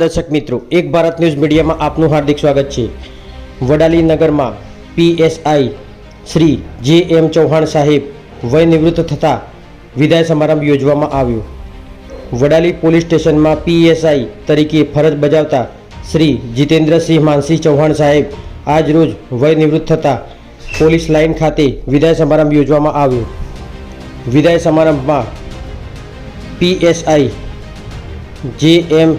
દર્શક મિત્રો, એક ભારત ન્યૂઝ મીડિયામાં આપનું હાર્દિક સ્વાગત છે. વડાલી નગરમાં પીએસઆઈ શ્રી જે એમ ચૌહાણ સાહેબ વય નિવૃત્ત થતાં વિદાય સમારંભ યોજવામાં આવ્યો. વડાલી પોલીસ સ્ટેશનમાં પીએસઆઈ તરીકે ફરજ બજાવતા શ્રી જીતેન્દ્રસિંહ માનસિંહ ચૌહાણ સાહેબ આજ રોજ વય નિવૃત્ત થતાં પોલીસ લાઇન ખાતે વિદાય સમારંભ યોજવામાં આવ્યો. વિદાય સમારંભમાં પીએસઆઈ જે એમ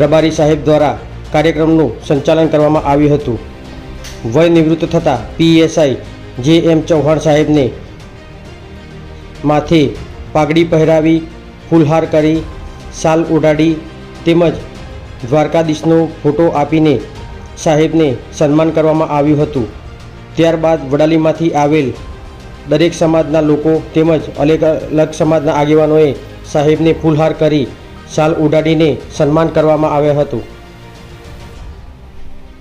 રબારી સાહેબ દ્વારા કાર્યક્રમનું સંચાલન કરવામાં આવ્યું હતું. વય નિવૃત્ત થતાં પીએસઆઈ જે એમ ચૌહાણ સાહેબને માથે પાઘડી પહેરાવી, ફૂલહાર કરી શાલ ઉડાડી તેમજ દ્વારકાધીશનો ફોટો આપીને સાહેબને સન્માન કરવામાં આવ્યું હતું. ત્યારબાદ વડાલીમાંથી આવેલ દરેક સમાજના લોકો તેમજ અલગ અલગ સમાજના આગેવાનોએ સાહેબને ફૂલહાર કરી શાલ ઉડાડીને સન્માન કરવામાં આવ્યું હતું.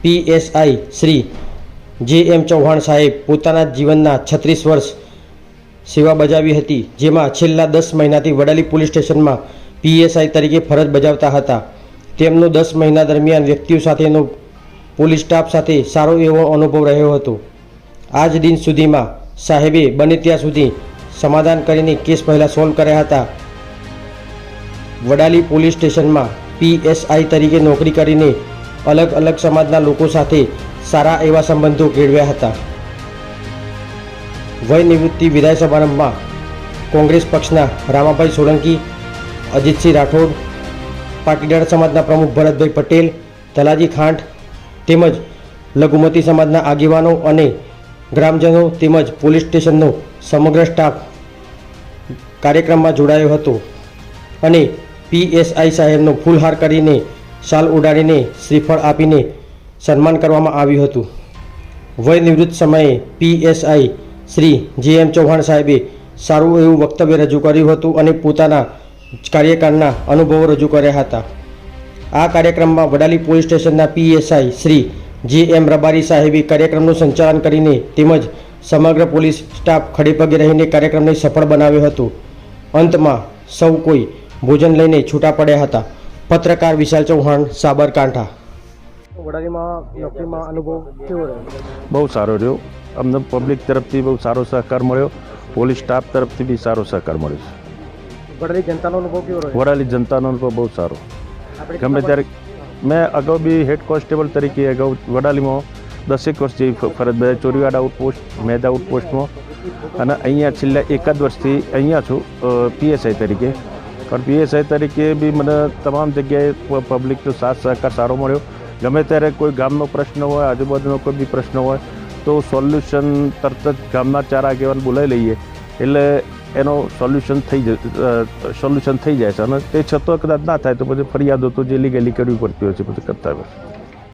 પીએસઆઈ શ્રી જે એમ ચૌહાણ સાહેબ પોતાના જીવનના છત્રીસ વર્ષ સેવા બજાવી હતી, જેમાં છેલ્લા દસ મહિનાથી વડાલી પોલીસ સ્ટેશનમાં પીએસઆઈ તરીકે ફરજ બજાવતા હતા. તેમનો દસ મહિના દરમિયાન વ્યક્તિઓ સાથેનો પોલીસ સ્ટાફ સાથે સારો એવો અનુભવ રહ્યો હતો. આજ દિન સુધીમાં સાહેબે બને ત્યાં સુધી સમાધાન કરીને કેસ પહેલાં સોલ્વ કર્યા હતા. વડાલી પોલીસ સ્ટેશનમાં પીએસઆઈ તરીકે નોકરી કરીને અલગ અલગ સમાજના લોકો સાથે સારા એવા સંબંધો કેળવ્યા હતા. વય નિવૃત્તિ વિદાય સમારંભમાં કોંગ્રેસ પક્ષના રામાભાઈ સોલંકી, અજીતસિંહ રાઠોડ, પાટીદાર સમાજના પ્રમુખ ભરતભાઈ પટેલ તલાજી ખાંટ તેમજ લઘુમતી સમાજના આગેવાનો અને ગ્રામજનો તેમજ પોલીસ સ્ટેશનનો સમગ્ર સ્ટાફ કાર્યક્રમમાં જોડાયો હતો. અને પીએસઆઈ સાહેબનો ફૂલહાર કરીને શાલ ઉડાડીને શ્રીફળ આપીને સન્માન કરવામાં આવ્યું હતું. વય નિવૃત્ત સમયે પીએસઆઈ શ્રી જે એમ ચૌહાણ સાહેબે સારું એવું વક્તવ્ય રજૂ કર્યું હતું અને પોતાના કાર્યકાળના અનુભવો રજૂ કર્યા હતા. આ કાર્યક્રમમાં વડાલી પોલીસ સ્ટેશનના PSI Shri J M Rabari સાહેબે કાર્યક્રમનું સંચાલન કરીને તેમજ સમગ્ર પોલીસ સ્ટાફ ખડેપગે રહીને કાર્યક્રમને સફળ બનાવ્યો હતો. અંતમાં સૌ કોઈ ભોજન લઈને છૂટા પડ્યા હતા. પત્રકાર વિશાલ ચૌહાણ સાબરકાંઠા. વડાલીમાં નોકરીમાં અનુભવ કેવો રહ્યો? બહુ સારો રહ્યો. અમને પબ્લિક તરફથી બહુ સારો સહકાર મળ્યો. પોલીસ સ્ટાફ તરફથી બી સારો સહકાર મળ્યો છે. વડાલી જનતાનો અનુભવ કેવો રહ્યો? વડાલી જનતાનો અનુભવ બહુ સારો. ગમે ત્યારે મેં અગાઉ બી હેડ કોન્સ્ટેબલ તરીકે અગાઉ વડાલીમાં દસેક વર્ષ જેવી ફરજ બજાવી ચોરીવાડ આઉટપોસ્ટ મેદ આઉટપોસ્ટમાં અને અહીંયા છેલ્લા એકાદ વર્ષથી અહીંયા છું પીએસઆઈ તરીકે. પણ પીએસઆઈ તરીકે બી મને તમામ જગ્યાએ પબ્લિકનો સાથ સહકાર સારો મળ્યો. ગમે ત્યારે કોઈ ગામનો પ્રશ્ન હોય, આજુબાજુનો કોઈ બી પ્રશ્ન હોય, તો સોલ્યુશન તરત જ ગામના ચાર આગેવાન બોલાવી લઈએ. એટલે એનો સોલ્યુશન થઈ સોલ્યુશન થઈ જાય છે. અને તે છતાં કદાચ ના થાય તો પછી ફરિયાદો તો જે લીગલી કરવી પડતી હોય છે પછી કરતા હોય.